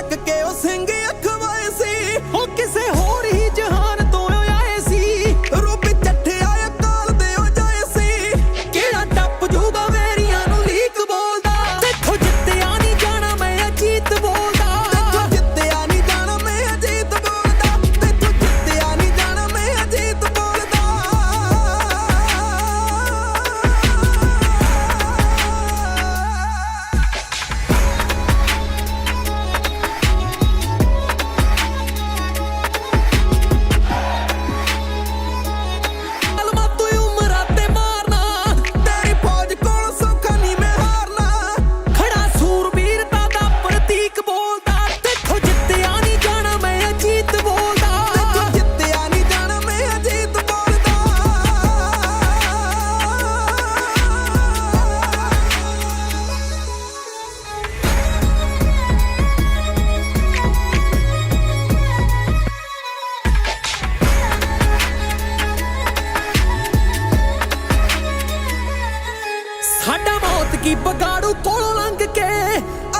duck ਕੇ ਉਹ ਸਿੰਘ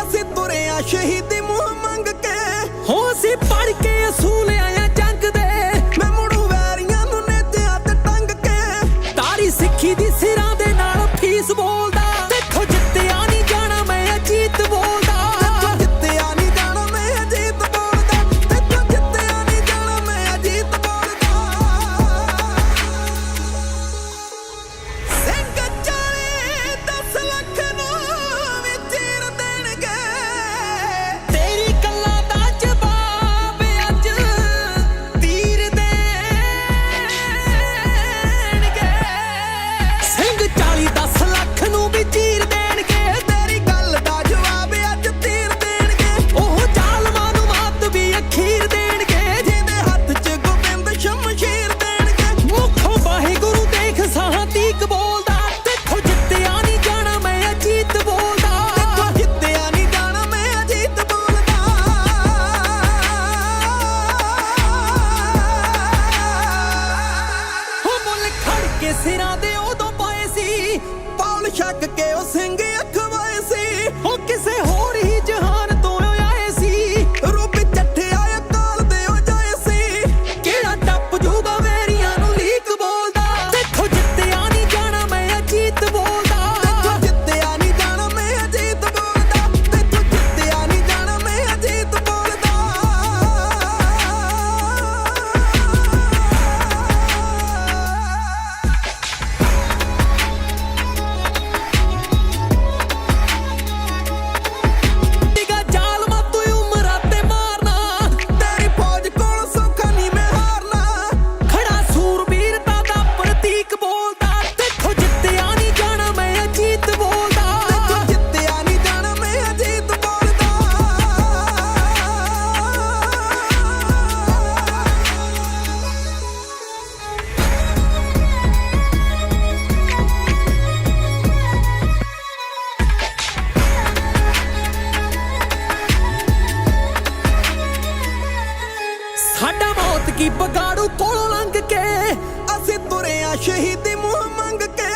ਅਸੀਂ ਤੁਰੇ ਆ ਸ਼ਹੀਦੀ ਮੂੰਹ ਮੰਗ ਕੇ ਛੱਕ ਕੇ ਉਸ ਸ਼ਹੀਦੀ ਮੂੰਹ ਮੰਗ ਕੇ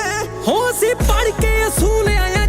ਹੋ ਪੜ ਕੇ ਅਸੂਲ ਆਇਆ